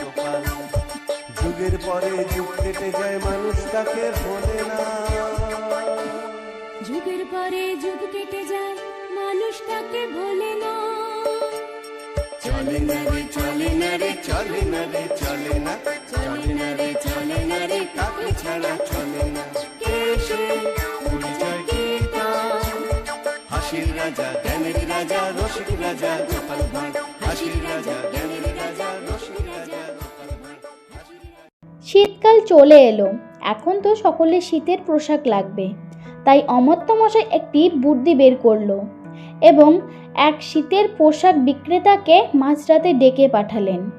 গোপাল যুগের পরে যুগ কেটে যায় মানুষ তাকে ভোলে না। যুগের পরে যুগ কেটে যায় মানুষ তাকে ভোলে না। চলে না রে চলে না রে চলে না রে চলে না। চলে না রে চলে না রে তাকে ছাড়া চলে না? কে সে? পরিচয় কীর্তন হাসির রাজা জ্ঞানের রাজা রসিক রাজা গোপাল ভাঁড়। শীতকাল চলে এলো। এখন তো সকলে শীতের পোশাক লাগবে। তাই অমর্ত্য মশাই একটি বুদ্ধি বের করল এবং এক শীতের পোশাক বিক্রেতাকে মাঝরাতে ডেকে পাঠালেন।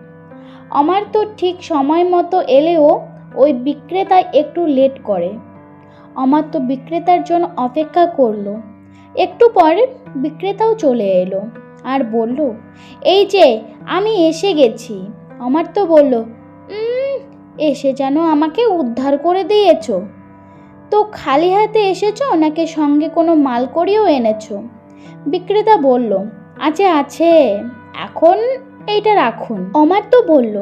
আমার তো ঠিক সময় মতো এলেও ওই বিক্রেতা একটু লেট করে। আমার তো বিক্রেতার জন্য অপেক্ষা করল। একটু পরে বিক্রেতাও চলে এলো। আর বলল, এই যে, আমি এসে গেছি। আমার তো বলল এসে যেন আমাকে উদ্ধার করে দিয়েছ। তো খালি হাতে এসেছ নাকি সঙ্গে কোনো মাল করিও এনেছো? বিক্রেতা বলল, আছে আছে, এখন এইটা রাখুন। অমার তো বলল,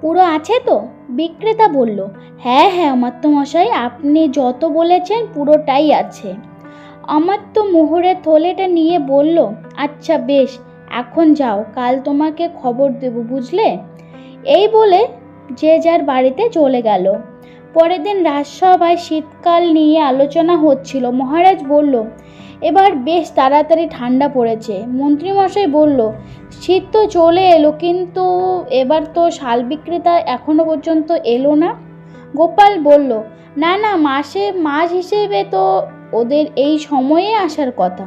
পুরো আছে তো? বিক্রেতা বলল হ্যাঁ হ্যাঁ তো মশাই, আপনি যত বলেছেন পুরোটাই আছে। আমার তো মোহরের থলেটা নিয়ে বলল আচ্ছা বেশ, এখন যাও, কাল তোমাকে খবর দেব, বুঝলে? এই বলে যে যার বাড়িতে চলে গেল। পরের দিন রাজসভায় শীতকাল নিয়ে আলোচনা হচ্ছিল। মহারাজ বলল, এবার বেশ তাড়াতাড়ি ঠান্ডা পড়েছে। মন্ত্রীমশাই বলল, শীত তো চলে এলো, কিন্তু এবার তো শাল বিক্রেতা এখনও পর্যন্ত এলো না। গোপাল বলল, না না, মাসে, মাস হিসেবে তো ওদের এই সময়ে আসার কথা।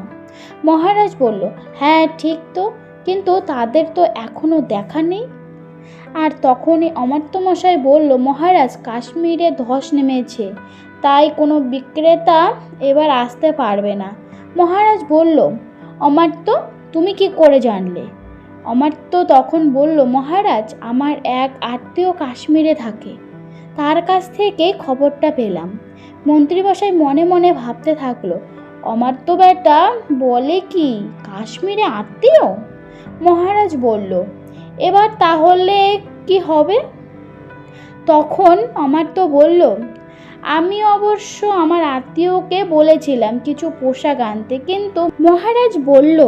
মহারাজ বলল হ্যাঁ ঠিক তো, কিন্তু তাদের তো এখনও দেখা নেই। আর তখনই অমাত্যমশাই বলল, মহারাজ, কাশ্মীরে ধস নেমেছে, তাই কোনো বিক্রেতা এবার আসতে পারবে না। মহারাজ বলল অমাত্য তুমি কি করে জানলে? অমাত্য তখন বলল, মহারাজ, আমার এক আত্মীয় কাশ্মীরে থাকে। তার কাছ থেকে খবরটা পেলাম। মন্ত্রীমশাই মনে মনে ভাবতে থাকল অমাত্য বেটা বলে কি, কাশ্মীরে আত্মীয়? মহারাজ বলল, এবার তাহলে কি হবে? তখন আমার তো বলল, আমি অবশ্য আমার আত্মীয়কে বলেছিলাম কিছু পোশাক আনতে, কিন্তু মহারাজ বলল,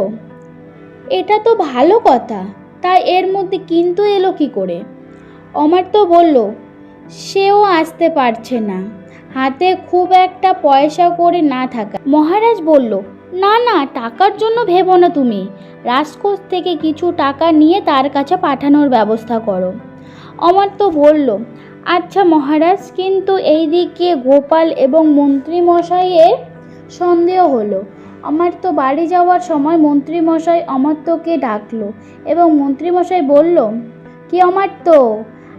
এটা তো ভালো কথা তাই এর মধ্যে কিন্তু এলো কি করে? অমর তো বলল সেও আসতে পারছে না। হাতে খুব একটা পয়সা করে না থাকা। মহারাজ বলল, না না, টাকার জন্য ভেবো না তুমি। রাজকোষ থেকে কিছু টাকা নিয়ে তার কাছে পাঠানোর ব্যবস্থা করো। অমর তো বলল আচ্ছা মহারাজ, কিন্তু এইদিকে গোপাল এবং মন্ত্রীমশাইয়ের সন্দেহ হলো। আমার তো বাড়ি যাওয়ার সময় মন্ত্রী মশাই অমর্ত্যকে ডাকলো এবং মন্ত্রীমশাই বলল, কি অমার্ত্য?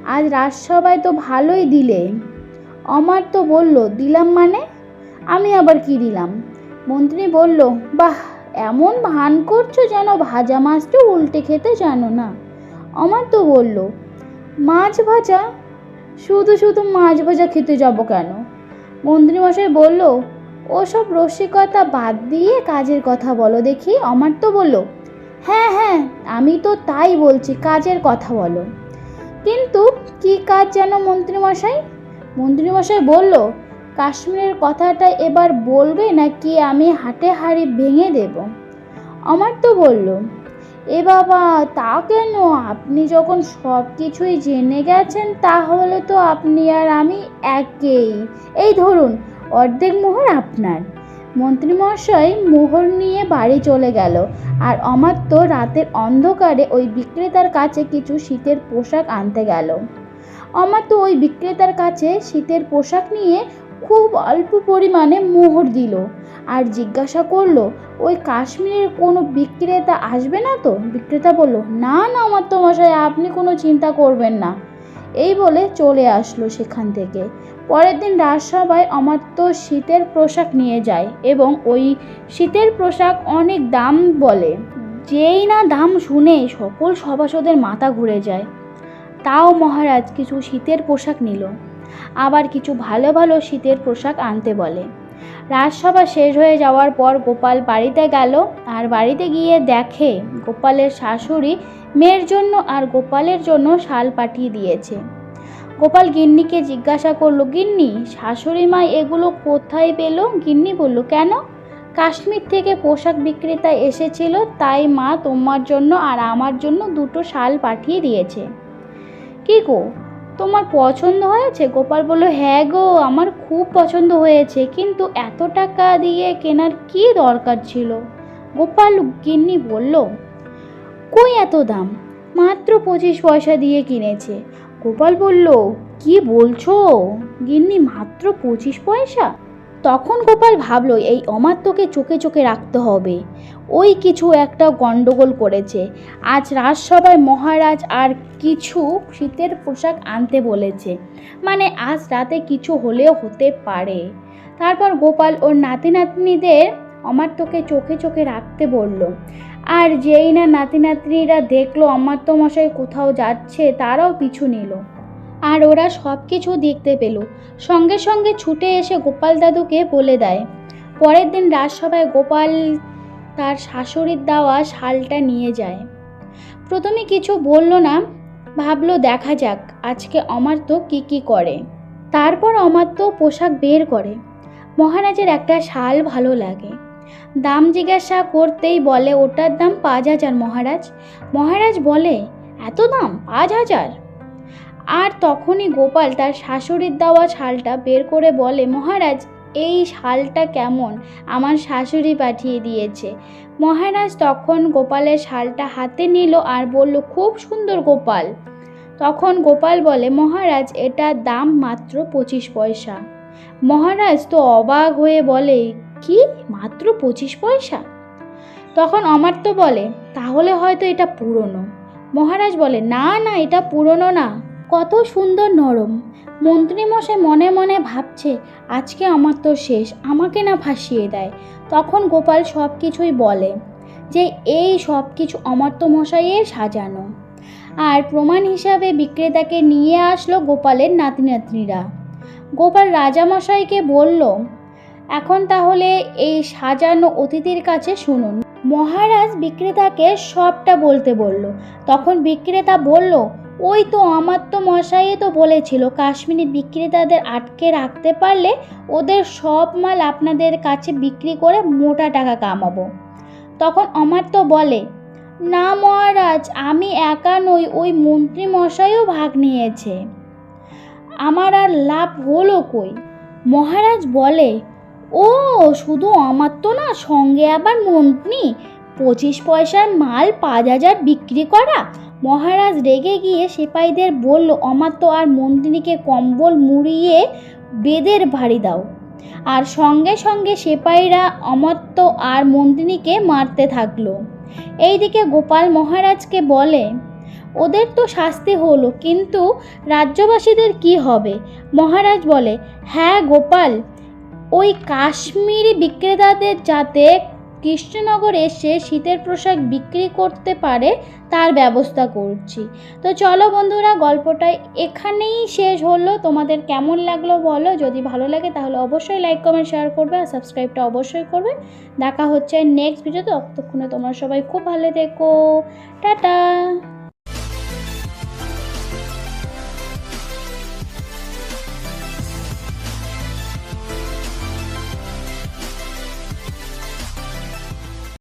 আজ রাজসভায় তো ভালোই দিলে। অমার তো বলল, দিলাম মানে? আমি আবার কি দিলাম? মন্ত্রী বলল, বাহ, এমন ভান করছ যেন ভাজা মাছটা উল্টে খেতে জানো না? আমার তো বলল, মাছ ভাজা? শুধু শুধু মাছ ভাজা খেতে যাব কেন? মন্ত্রী মন্ত্রীমশাই বলল, ওসব রসিকতা বাদ দিয়ে কাজের কথা বলো দেখি। আমার তো বলল হ্যাঁ হ্যাঁ আমি তো তাই বলছি, কাজের কথা বলো। কিন্তু কি কাজ যেন মন্ত্রীমশাই? মন্ত্রীমশাই বলল, কাশ্মীরের কথাটা এবার বলবে নাকি আমি হাটে হাড়ি ভেঙে দেব? আমার তো বলল, এ বাবা, তা কেন? আপনি যখন সব কিছুই জেনে গেছেন, তাহলে তো আপনি আর আমি একেই। এই ধরুন, অর্ধেক মোহর আপনার। মন্ত্রীমশাই মোহর নিয়ে বাড়ি চলে গেল, আর অমাত্য রাতের অন্ধকারে ওই বিক্রেতার কাছে কিছু শীতের পোশাক আনতে গেল। অমাত্য ওই বিক্রেতার কাছে শীতের পোশাক নিয়ে খুব অল্প পরিমাণে মোহর দিল, আর জিজ্ঞাসা করল, ওই কাশ্মীরের কোনো বিক্রেতা আসবে না তো? বিক্রেতা বলল, না না তো মশাই, আপনি কোনো চিন্তা করবেন না। এই বলে চলে আসলো সেখান থেকে। পরের দিন রাজসভায় অমাত্য শীতের পোশাক নিয়ে যায় এবং ওই শীতের পোশাক অনেক দাম বলে। যেই না দাম শুনে সকল সভাসদের মাথা ঘুরে যায়। তাও মহারাজ কিছু শীতের পোশাক নিল, আবার কিছু ভালো ভালো শীতের পোশাক আনতে বলে। রাজসভা শেষ হয়ে যাওয়ার পর গোপাল বাড়িতে গেল আর বাড়িতে গিয়ে দেখে গোপালের শাশুড়ি মেয়ের জন্য আর গোপালের জন্য শাল পাঠিয়ে দিয়েছে। গোপাল গিন্নিকে জিজ্ঞাসা করল, গিন্নি, শাশুড়ি মা এগুলো কোথায় পেল? গিন্নি বলল, কেন? কাশ্মীর থেকে পোশাক বিক্রেতা এসেছিল, তাই মা তোমার জন্য আর আমার জন্য দুটো শাল পাঠিয়ে দিয়েছে। কি গো, তোমার পছন্দ হয়েছে? গোপাল বলল হ্যাঁ গো, আমার খুব পছন্দ হয়েছে, কিন্তু এত টাকা দিয়ে কেনার কি দরকার ছিল? গোপাল গিন্নি বলল, কই এত দাম? মাত্র পঁচিশ পয়সা দিয়ে কিনেছে। গোপাল বলল, কি বলছো? গিন্নি, মাত্র পঁচিশ পয়সা? তখন গোপাল ভাবলো, এই অমাত্যকে চোখে চোখে রাখতে হবে। ওই কিছু একটা গন্ডগোল করেছে। আজ রাজসভায় মহারাজ আর কিছু শীতের পোশাক আনতে বলেছে। মানে আজ রাতে কিছু হলেও হতে পারে। তারপর গোপাল ওর নাতি নাতনিদের অমাত্যকে চোখে চোখে রাখতে বলল আর যেই না নাতি নাতনিরা দেখল অমাত্য মশাই কোথাও যাচ্ছে, তারাও পিছু নিল। আর ওরা সব কিছু দেখতে পেল। সঙ্গে সঙ্গে ছুটে এসে গোপাল দাদুকে বলে দেয়, পরের দিন রাজসভায় গোপাল তার শাশুড়ির দেওয়া শালটা নিয়ে যায়। প্রথমে কিছু বলল না, ভাবলো দেখা যাক, আজকে অমাত্য কি কি করে। তারপর অমাত্য পোশাক বের করে। মহারাজের একটা শাল ভালো লাগে। দাম জিজ্ঞাসা করতেই বলে, ওটার দাম পাঁচ হাজার মহারাজ। মহারাজ বলে, এত দাম? পাঁচ হাজার? আর তখনই গোপাল তার শাশুড়ির দেওয়া শালটা বের করে বলে, মহারাজ, এই শালটা কেমন? আমার শাশুড়ি পাঠিয়ে দিয়েছে। মহারাজ তখন গোপালের শালটা হাতে নিল আর বলল, খুব সুন্দর গোপাল। তখন গোপাল বলে, মহারাজ, এটার দাম মাত্র পঁচিশ পয়সা। মহারাজ তো অবাক হয়ে বলে কি? মাত্র পঁচিশ পয়সা? তখন অমাত্য বলে, তাহলে হয়তো এটা পুরনো। মহারাজ বলে, না না, এটা পুরনো না। কত সুন্দর নরম। মন্ত্রীমশাই মনে মনে ভাবছে, আজকে আমার তো শেষ, আমাকে না ফাঁসিয়ে দেয়। তখন গোপাল সব কিছুই বলে, যে এই সব কিছু অমর্ত্য মশাইয়ের সাজানো। আর প্রমাণ হিসাবে বিক্রেতাকে নিয়ে আসলো গোপালের নাতি নাতনিরা গোপাল রাজামশাইকে বলল এখন তাহলে এই সাজানো অতিথির কাছে শুনুন। মহারাজ বিক্রেতাকে সবটা বলতে বলল। তখন বিক্রেতা বলল, ওই তো আমার তো মশাই তো বলেছিল, কাশ্মীরি বিক্রেতাদের আটকে রাখতে পারলে ওদের সব মাল আপনাদের কাছে বিক্রি করে মোটা টাকা কামাবো। তখন আমার তো বলে, না মহারাজ, আমি একা নই, ওই মন্ত্রী মশাইও ভাগ নিয়েছে। আমার আর লাভ হলো কই? মহারাজ বলে ও, শুধু আমার তো না, সঙ্গে আবার মন্ত্রী। পঁচিশ পয়সার মাল পাঁচ হাজার বিক্রি করা। মহারাজ রেগে গিয়ে সিপাহীদের বলল অমাত্য আর মন্ত্রীকে কম্বল মুড়িয়ে বেদের ভারী দাও। আর সঙ্গে সঙ্গে সিপাহীরা অমাত্য আর মন্ত্রীকে মারতে থাকল। এইদিকে গোপাল মহারাজকে বলে, ওদের তো শাস্তি হলো, কিন্তু রাজ্যবাসীদের কি হবে? মহারাজ বলে হ্যাঁ গোপাল ওই কাশ্মীরি বিক্রেতাদের যাতে কৃষ্ণনগর এসে শীতের পোশাক বিক্রি করতে পারে, তার ব্যবস্থা করছি। তো চলো বন্ধুরা, গল্পটা এখানেই শেষ হলো। তোমাদের কেমন লাগল বলো? যদি ভালো লাগে তাহলে অবশ্যই লাইক কমেন্ট শেয়ার করবে আর সাবস্ক্রাইবটা অবশ্যই করবে। দেখা হচ্ছে নেক্সট ভিডিওতে ততক্ষণে তোমরা সবাই খুব ভালো থেকো। টাটা!